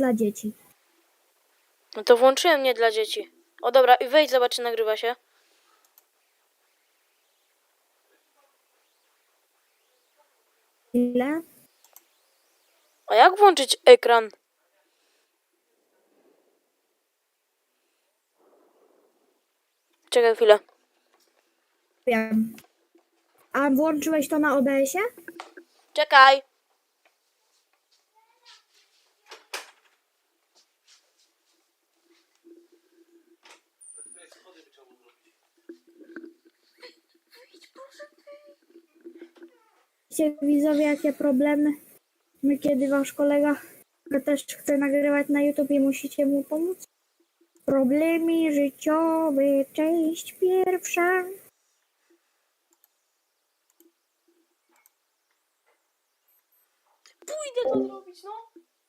dla dzieci. No to włączyłem nie dla dzieci. O dobra, i wejdź, zobacz, czy nagrywa się. Ile? A jak włączyć ekran? Czekaj chwilę. Wiem. A włączyłeś to na OBS-ie? Czekaj. Wiecie, widzowie, jakie problemy? My, kiedy wasz kolega też chce nagrywać na YouTube i musicie mu pomóc? Problemy życiowe, część pierwsza. Pójdę to zrobić, no.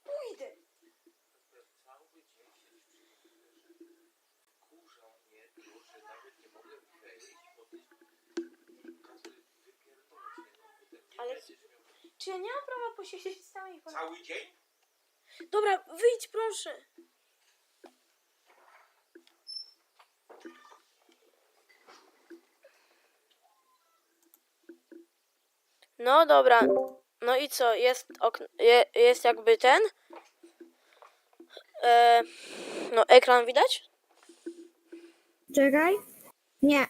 Pójdę. Ale czy ja nie mam prawa posiedzieć z nami? Cały dzień? Dobra, wyjdź proszę. No dobra. No i co? Jest okn je, jest jakby ten. E, no ekran widać? Czekaj. Nie.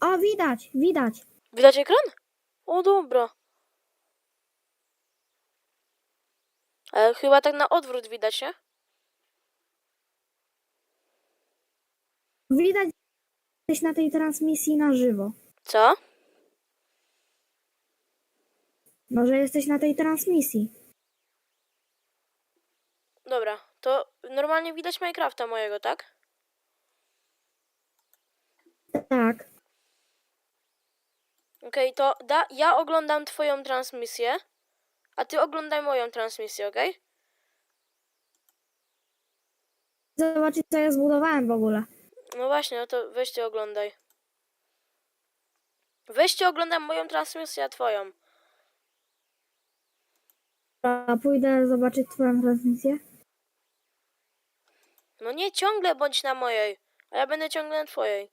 O, widać, widać. Widać ekran? O dobra. Ale chyba tak na odwrót widać, nie? Widać, jesteś na tej transmisji na żywo. Co? No, że jesteś na tej transmisji. Dobra, to normalnie widać Minecrafta mojego, tak? Tak. Okej, to da, ja oglądam twoją transmisję, a ty oglądaj moją transmisję, okej? Zobaczyć, co ja zbudowałem w ogóle. No właśnie, no to weźcie oglądaj. Weźcie oglądam moją transmisję, a twoją. A pójdę zobaczyć twoją transmisję. No nie ciągle bądź na mojej, a ja będę ciągle na twojej.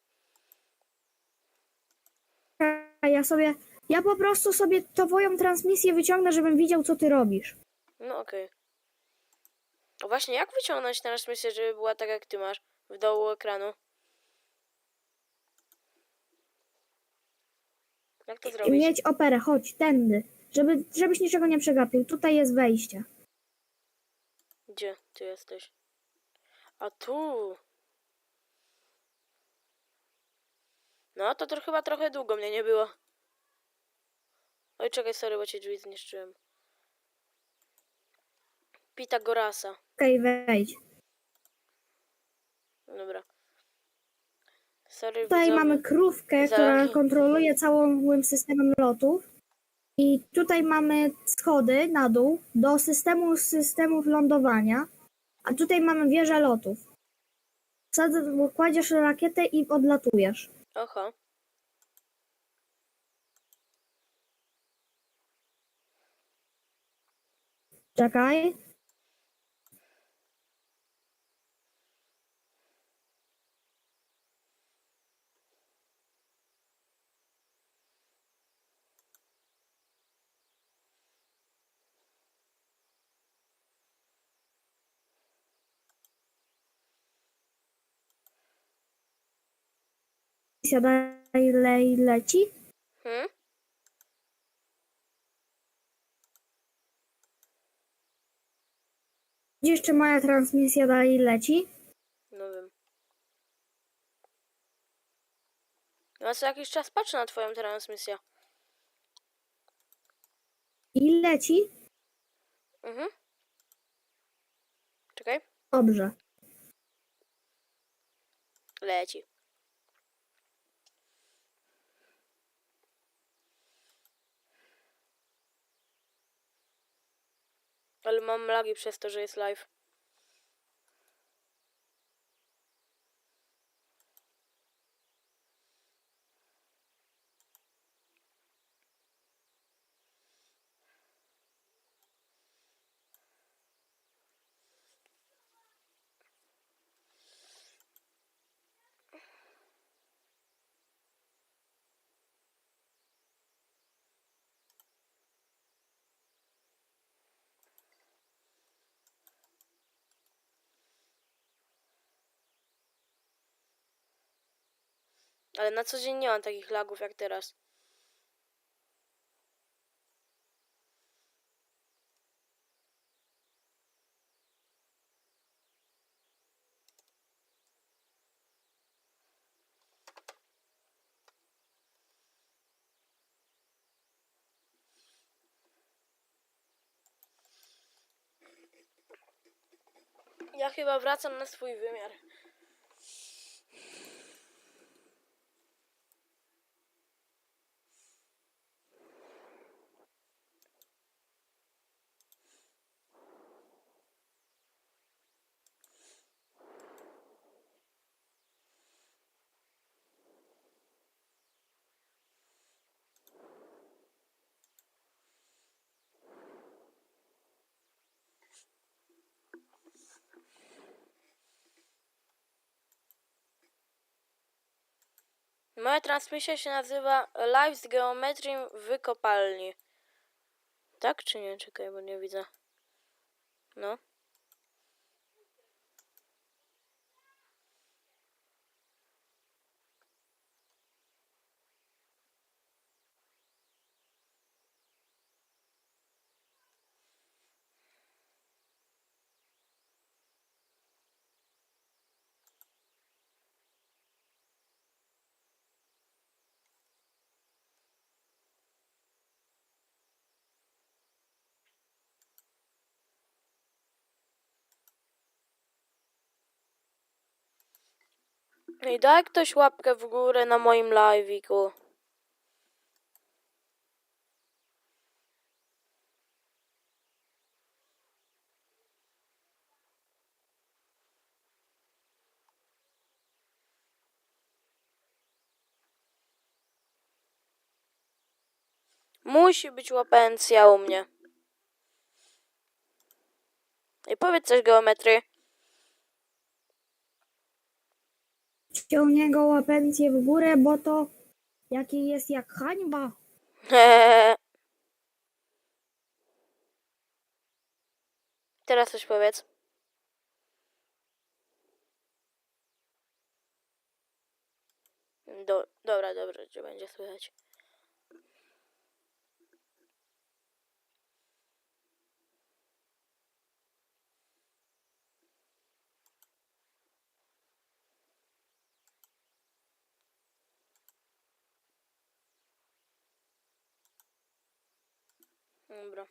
Ja sobie, ja po prostu sobie twoją transmisję wyciągnę, żebym widział, co ty robisz. No okej. A właśnie, jak wyciągnąć transmisję, żeby była tak jak ty masz, w dołu ekranu? Jak to I zrobić? mieć operę, chodź, tędy. Żeby, żebyś niczego nie przegapił. Tutaj jest wejście. Gdzie ty jesteś? A tu. No, to, to chyba trochę długo mnie nie było. Oj, czekaj, sorry, bo cię drzwi zniszczyłem. Pitagorasa. Okej, wejdź. Dobra. Sorry, Tutaj widzowie. mamy krówkę, Za- która kontroluje całym systemem lotów. I tutaj mamy schody na dół do systemu systemów lądowania. A tutaj mamy wieżę lotów. Wsadzasz- Kładziesz rakietę i odlatujesz. Oho. Czekaj. Siadaj, lej, leci. Hmm? Widzisz, czy moja transmisja dalej leci? No wiem. Ja co jakiś czas patrzę na twoją transmisję. I leci? Mhm. Czekaj. Dobrze. Leci. Ale mam lagi przez to, że jest live. Ale na co dzień nie mam takich lagów jak teraz. Ja chyba wracam na swój wymiar. Moja transmisja się nazywa Live z w kopalni. Tak czy nie? Czekaj, bo nie widzę. No. I daj ktoś łapkę w górę na moim live'iku. Musi być łapencja u mnie. I powiedz coś geometrii. Ciągnie go łapencję w górę, bo to jaki jest jak hańba. Teraz coś powiedz. Do, dobra, dobra, że będzie słychać. Dobra.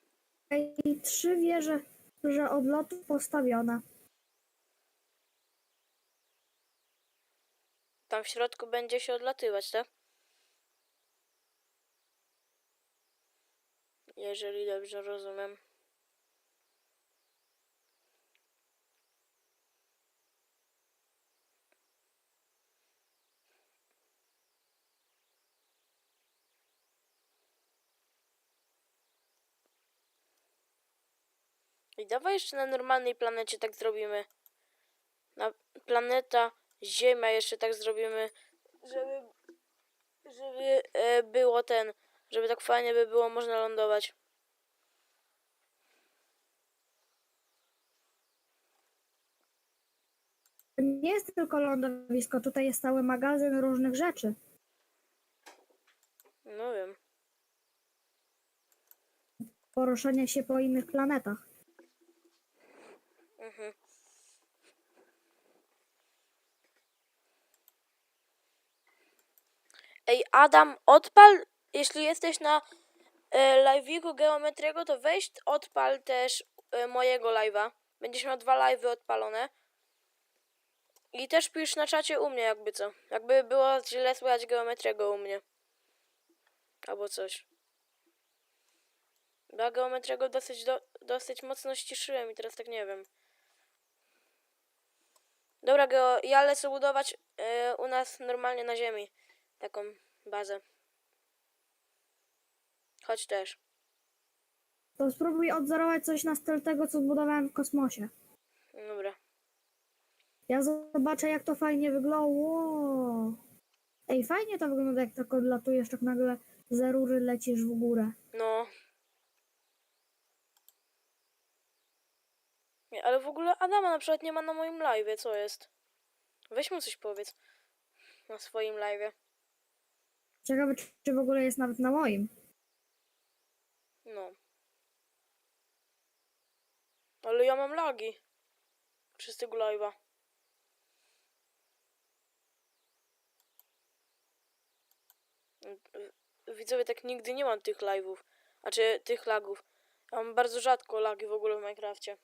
I trzy wieże że odlotów postawione. Tam w środku będzie się odlatywać, tak? Jeżeli dobrze rozumiem. I dawaj jeszcze na normalnej planecie tak zrobimy. Na planeta Ziemia jeszcze tak zrobimy, żeby, żeby e, było ten, żeby tak fajnie by było można lądować. To nie jest tylko lądowisko, tutaj jest cały magazyn różnych rzeczy. No wiem. Poruszania się po innych planetach. Mhm. Ej, Adam, odpal, jeśli jesteś na e, live'iku geometriego, to weź odpal też e, mojego live'a. Będziesz miał dwa live'y odpalone. I też pisz na czacie u mnie, jakby co. Jakby było źle słychać geometriego u mnie. Albo coś. Ja geometriego dosyć, do, dosyć mocno ściszyłem i teraz tak nie wiem. Dobra, Geo, ja lecę budować e, u nas normalnie na ziemi taką bazę. Chodź też. To spróbuj odzorować coś na styl tego, co zbudowałem w kosmosie. Dobra. Ja zobaczę, jak to fajnie wygląda. Ej, fajnie to wygląda, jak tak odlatujesz, tak nagle ze rury lecisz w górę. No. Nie, ale w ogóle Adama na przykład nie ma na moim live, co jest? Weź mu coś powiedz. Na swoim live. Ciekawe, czy, czy w ogóle jest nawet na moim. No. Ale ja mam lagi. Przez tego live'a. Widzowie, tak nigdy nie mam tych live'ów. Znaczy, tych lagów. Ja mam bardzo rzadko lagi w ogóle w Minecrafcie.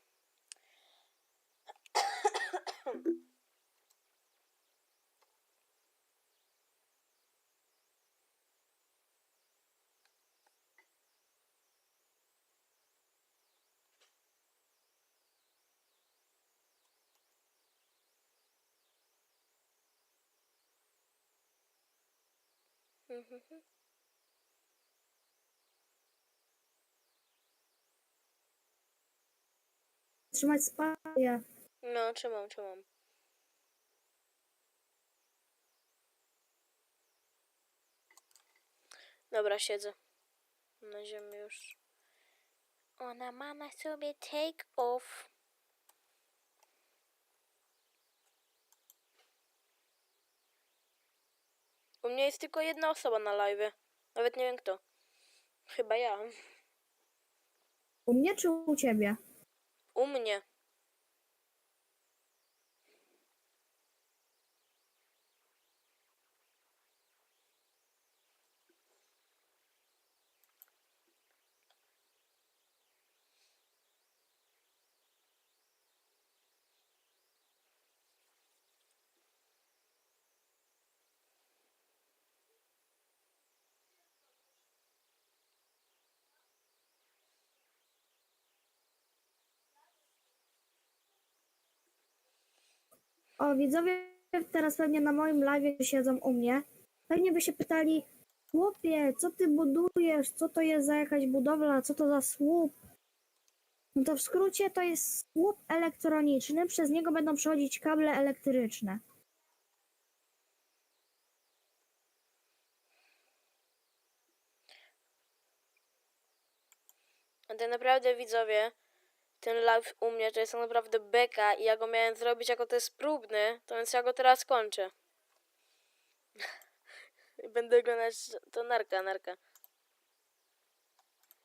Trzymać spację. No, trzymam, trzymam. Dobra, siedzę. Na ziemi już. Ona ma na sobie take off. U mnie jest tylko jedna osoba na live. Nawet nie wiem kto. Chyba ja. U mnie czy u ciebie? U mnie. O, widzowie teraz pewnie na moim live siedzą u mnie. Pewnie by się pytali, chłopie, co ty budujesz? Co to jest za jakaś budowla? Co to za słup? No to w skrócie to jest słup elektroniczny, przez niego będą przechodzić kable elektryczne. A naprawdę widzowie, ten live u mnie to jest naprawdę beka i ja go miałem zrobić jako test próbny, to więc ja go teraz kończę. Będę oglądać to narka, narka.